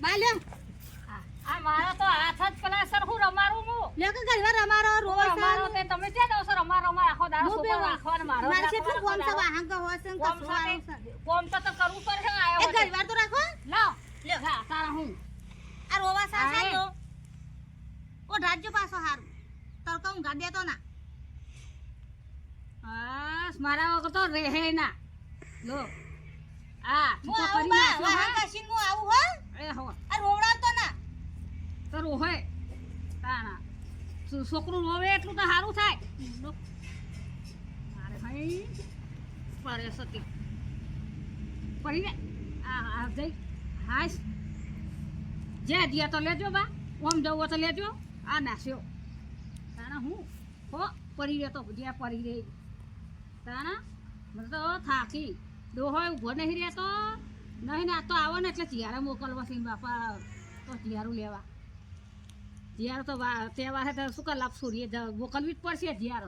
બા લ્યો આ મારો તો હાથ જ પેલા સરખું રમારું હું લ્યો કે ઘરમાં રમારો રોવા રમારો તે તમે ક્યાં જાવ છો રમારો માં આખો દાડો હું છોકરો બે મારો મારે કેટલું કોમ રાખવાનો છે દાડો. વાહન કે હોશે ને કોમ કશું સાથે આવું છે. કોમ તો તો કરવું પડશે આયો એ હોય તો. રાખો. લાવ લ્યો હા તારા હું. આ રોવા સા હા, એ. ઓ રાજ્ય પાછો હારું. તડકો ઊંઘા દેતો ના. બસ મારા વગર તો રહે ના. લો આ હું આવું હા? કશીને હું આવું હો. એ હો આ રોવડાવતો ના. તાણા. છોકરું રોવે એટલું તો સારું થાય. ભાઈ પડે સતી. પડી રે આ જઈ. હાશ જે દિયા તો લેજો બા. ઓમ જવો તો લેજો. આ નાસ્યો. તાણા હું? હો પડી રે તો જ્યાં પડી રે તાણા મને તો થાકી. ડોહો ઊભો નહીં રહેતો. નહીં, ના, તો આવો ને એટલે ચિયારા મોકલવા છે બાપા. તો ચિયારું લેવા. જીયાર તો તહેવાર તો શું કર સૂર્ય મોકલવી જ પડશે જીયાર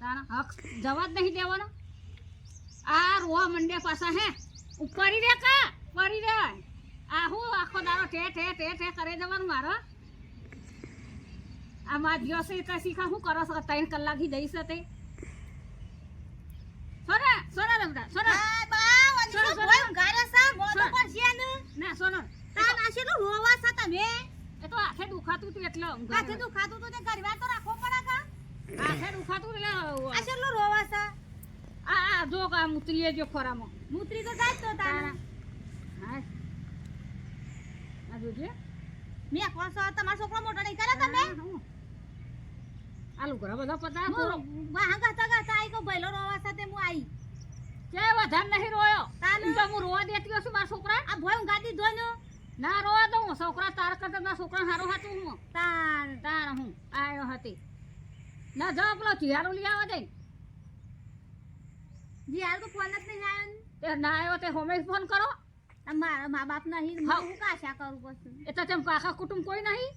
તારા હક, જવા જ નહીં દેવાનો. આ રોવા મંડે પાછા, હે? ઉપરી રે કા? પરી રે આ હું આખો દારો ઠે ઠે ઠે ઠે કરે જવાનું મારો. આ મા છે, તે શીખા શું કરો છો? ત્રણ કલાકથી જઈશ તે. સોના સોના રમડા, સોના. સોનો, સોનો. ભોય ઊંઘા રે સા મોતો સોનો. પણ છે ને. ના સોનો. તા નાશેલું રોવા સા તમે. એ તો આખે દુખાતું હતું એટલે આખે દુખાતું હતું તું તો તે ઘરવાર તો રાખો પડે કા આખે દુખાતું એટલે આશે શેલું રોવા સા. આ આ જો કા મુતરીએ જો ખોરામાં. મૂત્રી તો જાય તો તારા. હા આ જોજે. મેં કોસો તમારો છોકરો મોટો નહીં કરે તમે? આલુ લુગડા બધા પતા હું વાહ ગાતા ગાતા આઈ કો ભઈલો રોવા સાથે હું આઈ. કે વધારે નહીં રોયો. તાને? તો હું રોવા દેતી હશું મારા છોકરા આ ભોય ઊંઘા દીધો ને ના રોવા દઉં છોકરા તાર કરતા મારા છોકરા હારો હાચું હું. તાર તાર હું. આયો હતી ના જાઓ પેલો ચિયારું લઈ આવો દે. જી તો ફોન જ નહીં આવ્યો તે ના આવ્યો તે હોમે ફોન કરો. મારા મા બાપ નહીં હા. કાશા કરું પછી? એ તો તેમ કાકા કુટુંબ કોઈ નહીં.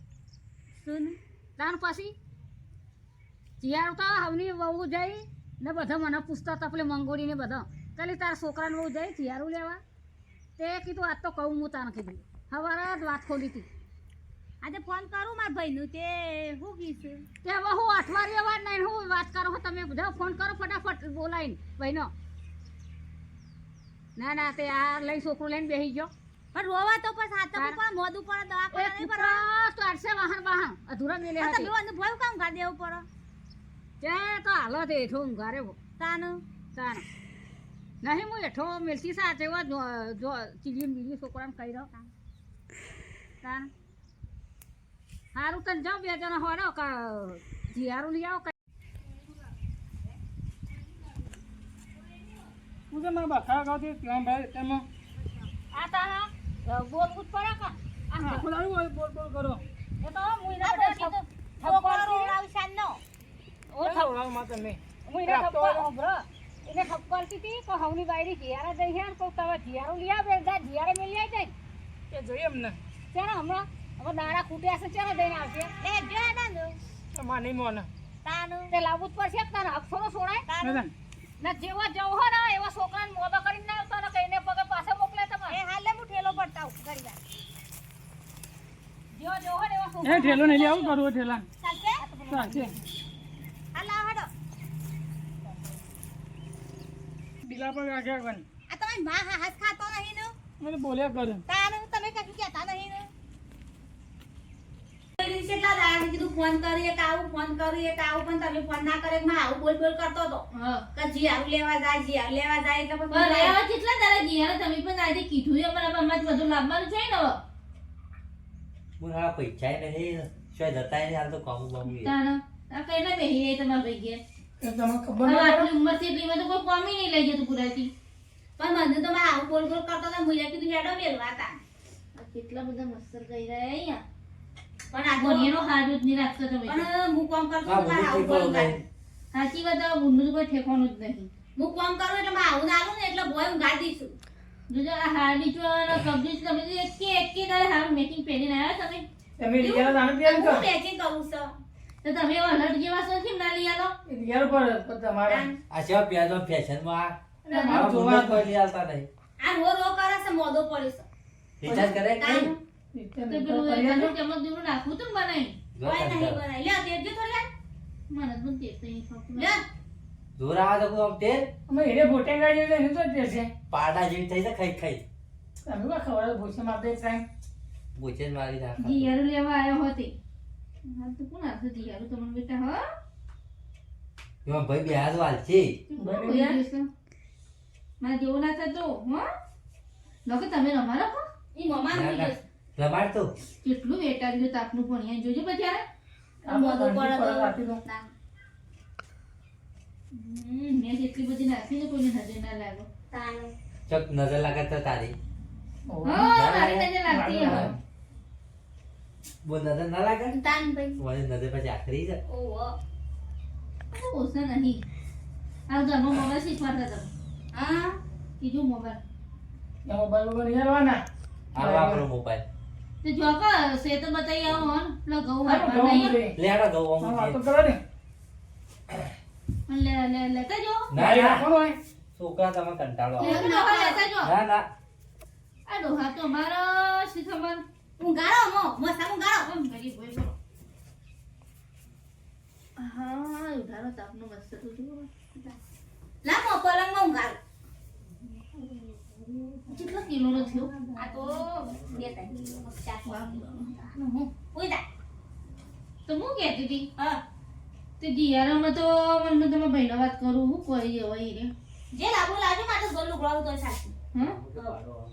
સુન તાર પછી. ચિયારું તો હવની વહુ જઈ ને બધા મને પૂછતા હતા પેલી મંગોળી ને બધા. ચાલી તારા છોકરાને બહુ જઈ થિયારું લેવા? તે કીધું આજ તો કહું હું તાને કીધું. સવારે જ વાત ખોલી હતી. આજે ફોન કરું મારા ભાઈનું? તે શું કીધું તે હવે હું અઠવાડિયે વાત નહીં હું વાત કરો તમે બધા ફોન કરો ફટાફટ બોલાવીને. ભાઈનો. ના ના તે આ લઈ છોકરું લઈને બેસી ગયો. પણ રોવા તો પછી હાથ પણ મોદું પડે એ દવાખાના નહીં પડે કૂતરા કાઢશે વાહન વાહન. અધૂરા મેલે હતી. તમે મને ભોય કામ ગા ઉપર પડે તે તો હાલો તે હેઠો ઘરે તાનું? તાણ નહીં હું હેઠો મેલતી સાચે જો જો ચીલી બીજી છોકરાને કહી રહ્યો તાણ. સારું તને જાઓ બે જણા હોડો જીયારું લઈ આવો હું તો મારા બખા ગાવતી ત્યાં ભાઈ તેમાં. આ તારા બોલ જ પડે કા? આ ખોલાવી બોલ બોલ કરો. એ તો હું એને આ બધા બોલતી તો ઠપ- છોકરો ઠપકો. ઓ ઠપ- હું એને ઠપકો- હોય. ખબર હતી કે હવની બાયરી જીયારા જઈ હે તો તમે જીયારું લઈ આવે જા જીયારે મેલી આવી જાય કે જોઈએ અમને ચાલો હમણાં હવે દાડા ખૂટ્યા છે ચાલો દઈને આવશે એ જો હેડાનો. તમારે નહીં મોને તાનું. તે લાવવું જ પડશે તારે અક્ષરો છોડાય તાનું. ને જેવા જવું હોય ને એવા છોકરાને મોદો કરીને ના આવતા ને કઈને પગે પાસે મોકલે એ હાલે હું ઠેલો પડતાવું કરી વાર. જેવા જવું ને એવા એ ઠેલો નહીં આવું કરું ઠેલા ચાલશે? ચાલશે હા, લાવો હેડો. બીલા પર રાખ્યા પણ. આ તમારી માં હા હાથ ખાતો નહીં ને? મને બોલ્યા કરે. તાનું તમે કશું કહેતા નહીં ને? કેટલા કીધું ફોન કરીએ કે આવું ફોન કરીએ કે આવું પણ તમે ફોન ના કરે માં આવું બોલ બોલ કરતો હતો. કે જી આવું લેવા જાય જી આવું લેવા જાય એટલે પણ કેટલા દાડા જીયા તમે પણ આજે કીધું એ પણ અમારે બધું લાવવાનું છે ને હા પૈસા નહીં શું જતા નહીં હાલ તો કામ બામ તાણે આ કઈને બેહી તમારા ભાઈ ઘેર? એ તમને ખબર હવે ના આટલી ઉંમર છે એટલી તો કોઈ કોમી નહીં લઈ જતું પુરાતી પણ મને તો માં આવું બોલ બોલ કરતો હતો. મુલે કીધું હેડો વેલવા તા. આ કેટલા બધા મસ્તર કરી રહ્યા અહીંયા. પણ આ તો- બોનિયાનો જ નહીં રાખતો તમે. તો. પણ હું કામ કરતો હા તો આવું બોલ કરે. સાચી વાત આ કોઈ ઠેકોનું જ નહીં. હું કોમ કરું એટલે મેં આવું ના ને એટલે ભોય ઊંઘાડી છું જોજો આ હાડી ચો અને કબજી તમે એક એકે એકે દાડે હારું મેકિંગ પહેરીને આવ્યા તમે? તમે રિયાલ જાણે ત્યાં હું પેકિંગ કરું છું. તો તમે એવા અલર્ટ જેવા છો કેમ ના લઈ આલો રિયાલ પર પર તમારે આ છે પ્યાજો ફેશનમાં અને આ જોવા જોવા કોઈ નહીં આવતા નહીં. આ રો રો કરે છે મોદો પડ્યો છે રિચાર્જ કરે નહીં? તો પેલું બનાવી જો કોઈ નહીં થોડી મને તો તે લ્યો. જોર આવે તો આમ તેલ? અમે ભોટેંગા જેવી તો જ છે પાડા જેવી થઈ જાય ખાઈ ખાઈ. તમે ખબર ભૂસે માં બે ત્રણ બોચે મારી નાખા. જીયારું લેવા આવ્યો હતી. હા તો કોણ આવશે બેટા હા? એમાં ભાઈ બે હાથ વાલ છે? મારે જેવું ના થતો હો? તમે રમાડો હો? ઈ ના. રમાડ તો. કેટલું તાપનું જોજો. મેં જેટલી બધી નાખી ને કોઈને નજર ના લાગો. ચક નજર લાગે તો તારી. હા મારી નજર લાગતી હવે બહુ નજર ના લાગે તાન ભાઈ. મારી નજર પછી આખરી છે ઓહો. ઓછા નહીં આ ઘરમાં મોબાઈલ શીખવાડતા તમે હા કીધું મોબાઈલ એ મોબાઈલ વગર હાલવાના. આ વાપરો મોબાઈલ તો જો કા સે તો બતાઈ આવો હો ને પેલો ઘઉં હાલો, વાપરવા નહીં રે. લે આડો ગૌ હા, તો કરો ને. લે લે લેતા જો ના રે કોણ હોય. છોકરા તમે કંટાળો આવે ના ના આ ડોહા તો મારો શી ખબર હું ગાળો મો મસ્ત હું ગાળો. આમ કરી બોલ બોલો હા ઉધારો તાપનો મસ્ત તું લા મો પલંગમાં હું ગાળો. કેટલા કિલોનો થયો? આ તો બે ત્રણ કિલો ચાર હું ઉઈ જા. તો હું કહેતી હતી? હા. તે દિયારામાં તો મને તમે ભાઈનો વાત કરું હું કોઈ જવાય રે. જે લાગુ લાજો માટે ગલ્લું ગળાવું તો સાચું હા.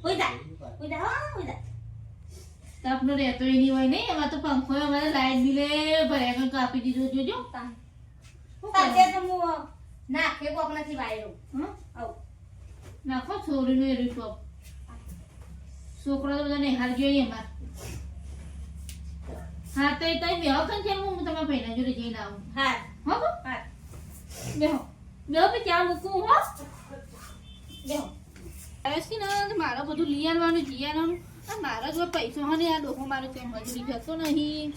કોઈ જા કોઈ જા હા ઉઈ જા. તાપનો રહેતો ય નહીં હોય નહીં એમાં તો પંખો અમારે લાઈટ બિલે ભર્યા કંઈક કાપી દીધું જોજો? તો હું નાખે કોક નથી વાયરો. હા આવ. નાખો છોરીનું એરું ટોપ છોકરા તો બધા નિહાળ જોઈએ એમાં હા તો એ તો બે વખત છે હું તમારા ભાઈના જોડે જઈને આવું? હા હો હા. બેહો બેહો પછી ચા મૂકું હો? બેહો હવે છે ને મારે બધું લઈ આવવાનું જઈ આવવાનું આ મારા જો પૈસો હોય ને આ ડોકો મારો છે મજૂરી જતો નહીં.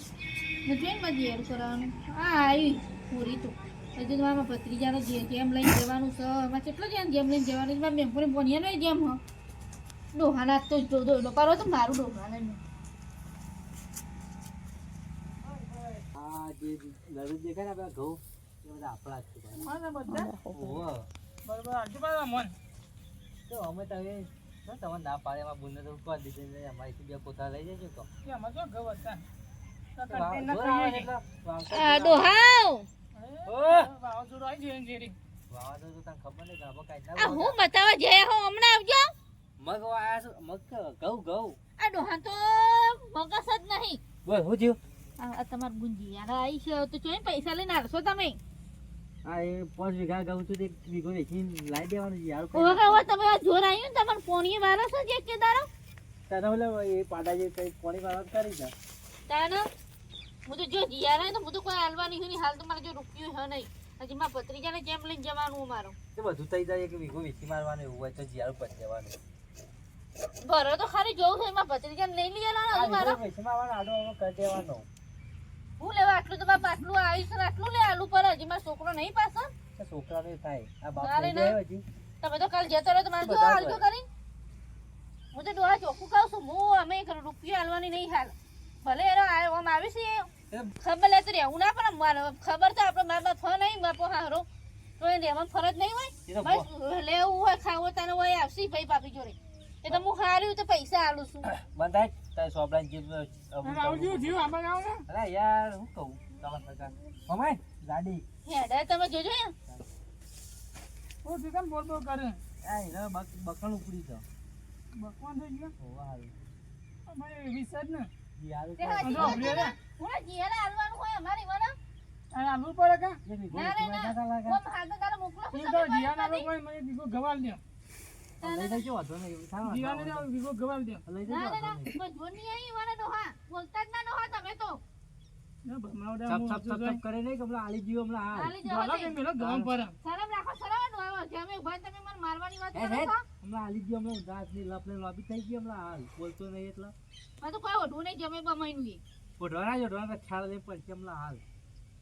ને ટ્રેનમાં જેર કરવાનું. હા આવી. પૂરી તો. હજુ તો મારા ભત્રીજાનો જે જેમ લઈને જવાનું છે. એમાં કેટલો જેમ જેમ લઈને જવાનું છે? મારા મેમ્પોરી ભણ્યા નહીં જેમ હ. ડોહાના તો જો દોડો પાડો તો મારું ડોહાને નહીં આ જે લડુ દેખાય ને આપણા ઘઉં એ બધા આપણા જ છે બધા. બરોબર. મન. તો અમે તો હવે શું ના પાડે એમાં બુનને તો દીધી ને અમારી બે પોતા લઈ જજો તો. કે જો ઘઉં હતા. હું બતાવવા જયા હો હમણાં આવજો. મગ વાયા છે, મગ ઘઉં ઘઉં. આ ડોહા તો મગસ જ નહીં. બોલ હું આ તમાર ગુંજી યાર આવી છે તો ચોઈ પૈસા લઈને આવશો તમે? આ એ પાંચ વીઘા ઘઉં હતું એક વીઘો વેચીને લાવી દેવાનું યાર. તમે આ જોર આવ્યું ને તમારે પોણીએ વારો છે જે કે દારો તને ઓલે એ પાડા જે કઈ પોણી વાળા કરી દે તાને હું તો જો જીયા તો હું તો કોઈ હાલવાની હાલ તો મારે જો રૂપિયો છે નહીં. હજી મારા ભત્રીજાને જેમ લઈને જવાનું મારું. તો બધું થઈ જાય એક વીઘો વેચી મારવાનું એવું હોય તો જીયારું પડી જવાનું. ભરો તો ખાલી જોઉં છું. એમાં ભત્રીજાને લઈ લઈએ ને હજી મારો. વેચી મારવાનો આડો કરી દેવાનો. હું લેવા આટલું તો બાપ આટલું આવી છે ને આટલું લે આલુ પર હજી મારો છોકરો નહીં પાછો. છોકરા ને થાય. આ બાપ લઈ. જાય હજી. તમે તો કાલ જતો રહ્યો તમારે જો હાલજો કરી. હું તો ડોહા ચોખ્ખું કહું છું. હું અમે રૂપિયો હાલવાની નહીં હાલ. ભલે આ- આમ આવી છે. ખબર લેતું રહેવું ના પણ મારે ખબર તો આપણે મારા બાપ ફોન નહીં બાપો હારો. તો એ રહેવાનું ફરજ નહીં હોય. બસ લેવું હોય ખાવું તને હોય આવશે ભાઈ પાપી જોડે. એ તો હું હાર્યું તો પૈસા આલું છું. બંધ થાય તારે સોપડા જે અને આવજો, જીવ આમાં આવો ને. અરે યાર હું કહું તમારા સરકાર મમાય ગાડી હેડા તમે જોજો હે હું ઠીક આમ બોલ બોલ કરે. આ બક બકણ ઉપડી તો ભગવાન થઈ ગયો. હોવા હારું અમારે જ ને. રહે. હું જીયાને હાલવાનું હોય અમારી અને આલવું પડે કાં? ના રે ના મારતા લાગે. હું હાલ તો તારે મોકલો તો જીયાના લોકો મને દીકરો ગવાલ દે. લઈ જજો વાંધો નહીં. એવું થાય તો દીકરો ગવાલ દે. લઈ જજો ના ના વાંધો નહીં. કોઈ જોર નહીં આવી વાળા ડોહા બોલતા જ ના ડોહા તમે તો. ને હું ચપ ચપ ચપ કરે નહીં કે હમણાં આલી જીવો હમણાં હાલ. હાલી જવા ઢોલો દે કે મેલો ગવામ પર. શરમ રાખો શરમ ડોહા છે અમે ઊભા તમે મને મારવાની વાત હે, કરો હે. છો હમણાં આલી જીવો હમણાં ગાંઠની લપને લોબી થઈ ગઈ હમણાં હાલ. બોલતો નહીં એટલે. મેં તો કોઈ ઓઢવું નહીં જમે બમાઈનું એ. ઓઢવાના જ ખ્યાલ નહીં હમણાં હાલ.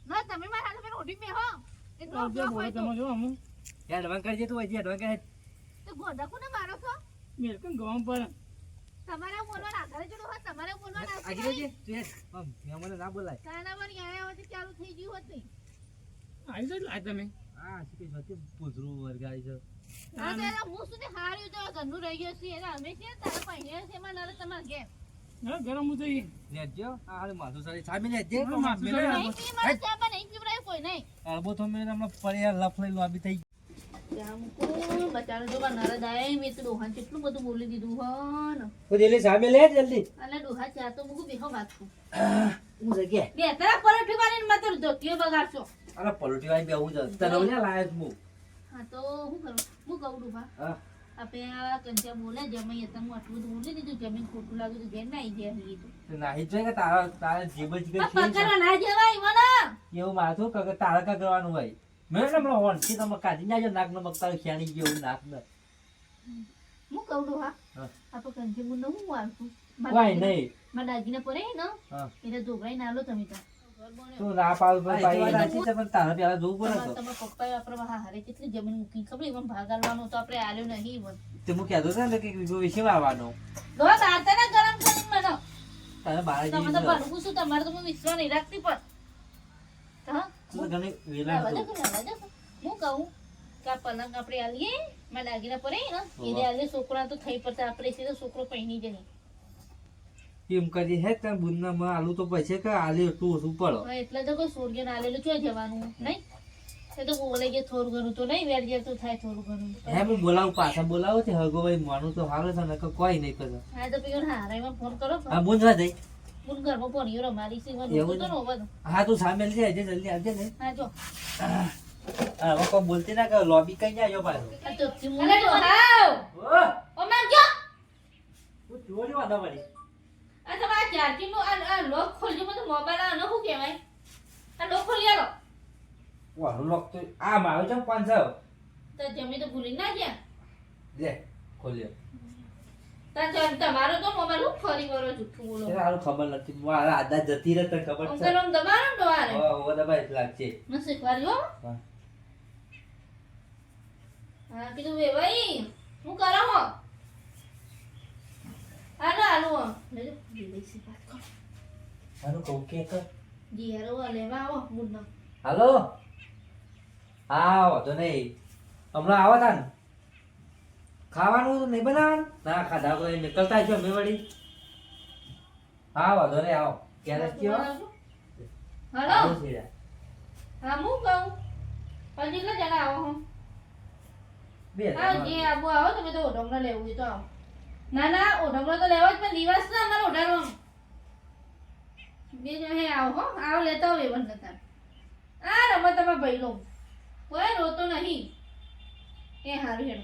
ના તમે મારા હાથે મેં હો તો તો. તમે. યાર એડવાન્સ કરજે તું હજી એડવાન્સ કરે તો ગોડા કોને મારો છો? મેલ કેમ પર. તમારે. તું ના બોલાય. કાના આયા ચાલુ થઈ ગયું હોત નહીં આવી લાય તમે. શું છે હા હું હાર્યું તો ઘરનું રહી ગયું છે એને અમે છે તારા પહેર્યા છે એમાં નરે તમારે ઘેર હા ગરમ લેજો. આ હાલે માથું સારી સામે લેજે. માથું સારી. નહીં પી મારે ચા માં નહીં પીવડાય કોઈ નહીં. અળબો તો મેં હમણાં પડ્યા લફ લઈ લોબી થઈ તારા તારા તારા જ એવું માથું તારા કરવાનું હોય. મેં હમણાં હોનથી તમે કાઢી નાખજો નાક ને મગતા ખેણી ગયું નાક ને હું કહું ડોહા હા. આપણે કંચે બોલને હું વાળતું વાય નહીં મારા દાગીના પડે ને હા એટલે ધોગરાઈ ના લો તમે તો તું ના પાડ પર ભાઈ નાખી છે પણ તારા પેલા જોવું પડે તો તમે પપ્પાએ આપણે હા હારે કેટલી જમીન મૂકી ખબર એમાં ભાગ આલવાનો તો આપણે આલ્યો નહીં બોલ તે હું કહેતો હતો ને કે વિવો વિશે આવવાનો ડોહા દાંતને ગરમ કરીને મને તને બારા તમે જેવી તો તમારે તો હું વિશ્વાસ નહીં રાખતી પણ હા તું તો વેલા. હું કહું કે પલંગ આપણે આલીએ માં દાગીના પડે ને એને આલીએ છોકરા તો થઈ પડતા આપણે છે છોકરો પહેરી જાય એમ કરી હે તને બુનના માં આલુ તો પૈસે કે આલી એટલું ઓછું પડો. એટલે તો કોઈ સોરગે ના આલેલું ચોય જવાનું નહીં? એ તો બોલે કે થોડું ઘણું તો નહીં વેર જેવું તો થાય થોડું ઘણું. હે હું બોલાવું પાછા બોલાવો છે હગો ભાઈ માનું તો સારું છે ને કોઈ નહીં કરે હા તો પેલો હારાઈમાં ફોન કરો હા બુન જઈ ફોન ઘરમાં ફોન યો રમાડી છે. મને એવું તો બધું હા તું સામે લઈ આવજે જલ્દી આવજે ને. હા જો. હા હવે બોલતી ના કે લોબી કઈ ના પાછો. આ તો અલે તો હાવ ઓ! ઓ માર હું ચોરી વાંધા પડી આ તમારા ચાર્જિંગ નો આ લોક ખોલજો મને મોબાઈલ આ શું કહેવાય? આ લોક ખોલી આલો. વાહ લોક તો આ મારો છે પાંચ તો જમી તો ભૂલી ના ગયા? લે ખોલ્યો તમારો તો મોબાઈલ હું ફરી વરો જુઠ્ઠું બોલો. સારું ખબર નથી મારા આદા જતી રહે તને ખબર છે. અંકલ આમ દબાણો ને ડોહાને હા દબાઈ જ લાગશે ન શીખવાડ્યો હા. હા. કીધું વે ભાઈ હું કરો હો? હાલો હાલો હો. લેજો વિદેશી વાત કરો. આનું કહું કે કર. જીયારો આ લેવા આવો મુન્નો હાલો? હા વાંધો નહીં. હમણાં આવો તા ને ખાવાનું નહીં બનાવવાનું? ના ખાધા કોઈ નીકળતા છો મેં વળી હા વાંધો નહીં આવો. ક્યારે કયો? હાલો. હા હું કહું? પણ કેટલા જણા આવો હો? બે હા. જે આબુ આવો તમે તો ઓઢમણો લેવું હોય તો આવો. ના ના ઓઢમણો તો લેવા જ પણ દિવસ ના અમારે ઓઢાડવા બે જણ હે આવો હો. આવો લેતા હોય એવન નતા આ રમત તમારા ભાઈ લો કોઈ રોતો નહીં. એ હારું હેડ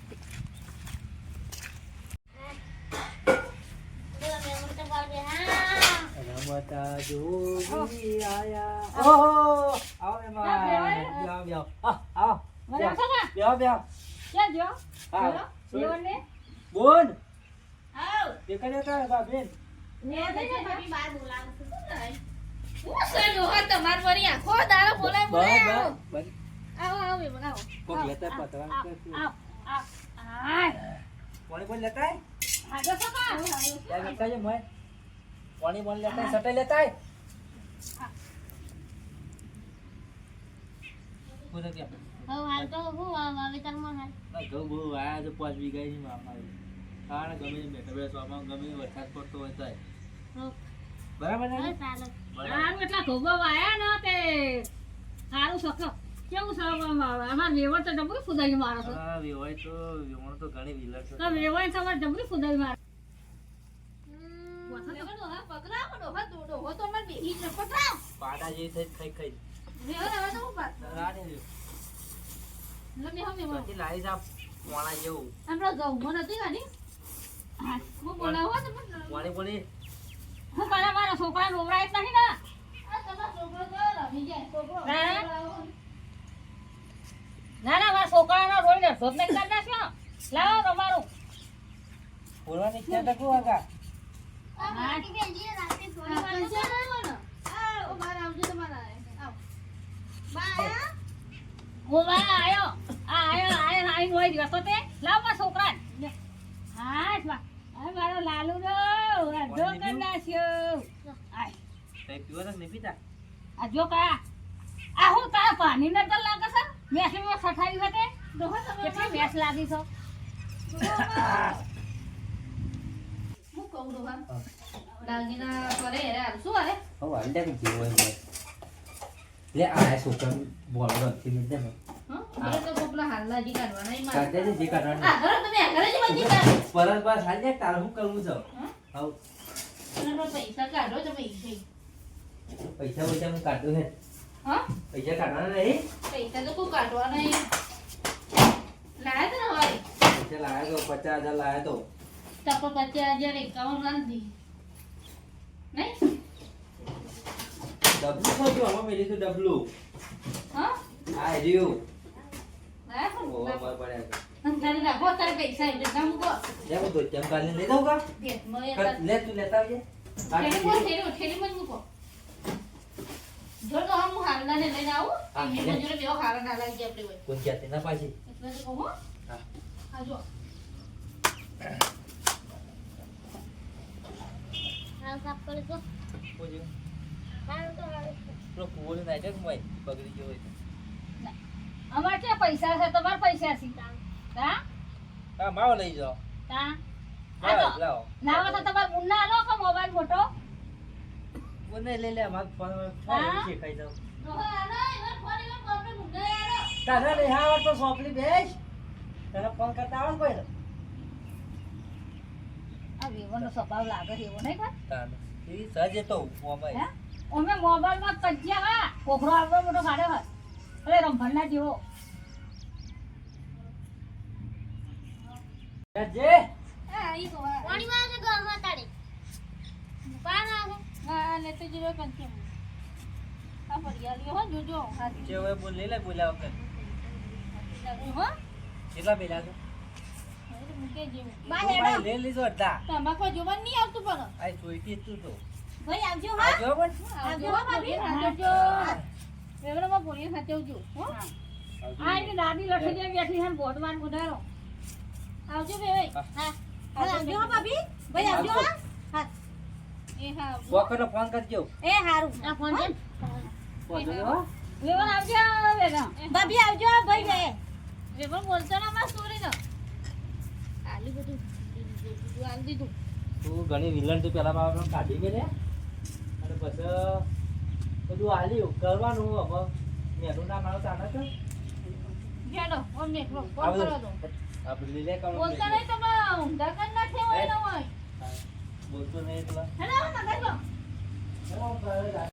રમતા જોગી આયા ઓહો આવો એમાં બેહો બેહો હા આવો મને આવશો ને બેહો બેહો ક્યાં જો હા જીવનને બોલ આવ દેખાડ્યો કા બા બેન ને દે ભાભી બાર બોલાવું છું શું થાય હું સડો હા તમાર વરી આખો દાડો બોલાય બસ બોલાય આવો બસ બસ આવો આવો એ બોલાવો કોક લેતા પતરા આવ આવ આય કોણી બોલ લેતા આ જો સકા પાણી પાણી લેતા સટાઈ લેતા ના તે. સારું સખો. કેવું સારું અમાર વેવણ તો ડબરી ફુદાઈ મારો વેવાય તો વેવણ તો ઘણી વિલર છે. વેવાય તમારે ડબરી ફુદાઈ મારો. ડો હો તો મને બેહી જ પકડાવ પાડા જેવી થઈ ખાઈ ખાઈ. લેવો લેવો તો ઉપર રાડે લ્યો. લમે હમે મો પછી લાવી જા પોણા જેવું. આપણા ઘઉં મો નથી ગાડી હું બોલાવો તો મને પોણી પોણી. હું કરે મારા છોકરા નોવરાય જ નહીં ને. આ તમારો છોકરો તો રમી જાય. છોકરો ના. ના. ના મારા છોકરાનો રોઈને ધોત નહીં કરી નાખ્યો લાવો તમારું. બોલવાની ઈચ્છા તકું આગા માટી ને તો તે જ નો તો કા આ હું તારા પાણી નજર લાગે છે મેસમાં સઠાઈ હતી કેટલી મેસ લાગી છો હું કહું ડોહા દાગીના કરે હેરે હાલ શું હાલે? હવે હાલ દે કે જેવો હોય બોલ. લે આ છોકરા બોલ રખી ને દે પાસ પૈસા હું કાઢું હે? હા? પૈસા કાઢવાના નહીં? પૈસા તો કોઈ કાઢવાના ઈ લાયા તો પચાસ હજાર લાયા તો. પચાસ હજાર એકાવન રાંધી નહીં ડબલું ખોટું આમાં મેલી તું ડબલું હા આ રહ્યું તો ઓ? બર પડ્યા અંધારે રાખો તારે પૈસા એટલે તો તેમ કાઢીને લઈ દઉં કા ભેટમાં એ કર- લે તું લેતા આવજે થેલી બોલ, થેલી- થેલીમાં જ મૂકો. જો તો આમ હું લઈને આવું, હા, એની લે. હારા ના લાગી આપણે પાછી એટલે તો કહું હા. આ જો. હાલ સાફ કરી દો પૂછ્યું હાલ તો હાલ પેલો કૂવો ને નાખ્યો કે મોય બગડી ગયો હોય તો. અમારે ક્યાં પૈસા છે? તમારે પૈસા છે. હા? હા માવો લઈ જાઓ. તો લાવો. લાવો. તો તમારે મુન્ના લો કે મોબાઈલ મોટો? કોને લઈ લે માર ફોન હા? શેખાઈ જાવ ફોન. તારે તો સોંપડી બેસ. તને ફોન કરતા આવે કોઈ વિવોનો સ્વભાવ લાગે છે એવો નહીં કોઈ સહજ તો મોબાઈલ. હે? અમે મોબાઈલમાં તજ્યા હા કોખરો આવડો મોટો કાઢ્યો હોય. અરે રંભણના જેવો. જે હા, ઈ તો પાણી માં આવે ઘરમાં તારે? પાન આવે હા, આ લેતો જજો કંચી. આ ફરિયાળી હો, જોજો. હાથી જે હોય બોલ લે લાગ્યું કેટલા પેલા છે હવે તો મૂકે જેવું. બા હેડો લઈ લીધો અડધા. તમાકુ જોવાનું નહીં આવતું પણ. આ જોઈતી તું તો. ભાઈ આવજો હા. પણ. આવજો હો, ભાભી. આવજો. પોણી સાચવજો હો. આ એની બેઠી આવજો ભાઈ. હા. આવજો. ભાભી. ભાઈ આવજો હા. હા. એ હા આવજો. ફોન કરજો. એ હારું. આ ફોન છે પહોંચો હો. આવજો બેટા ભાભી આવજો ભાઈ બે. વેવણ બોલતો ના માં નો આલી બધું. બધું આલી દીધું. તું ઘણી વિલન તું પહેલાં બાબા કાઢી ગઈ અને પછી બધું હાલ્યું કરવાનું હવે. મેરું ના મારો ચાલે છે? હેડો ઓમ ને ફોન કરો તો. દો આ લે કામ બોલતા નહીં તમે ઊંધા કર ને હોય બોલતો નહીં એટલે હેલો કરે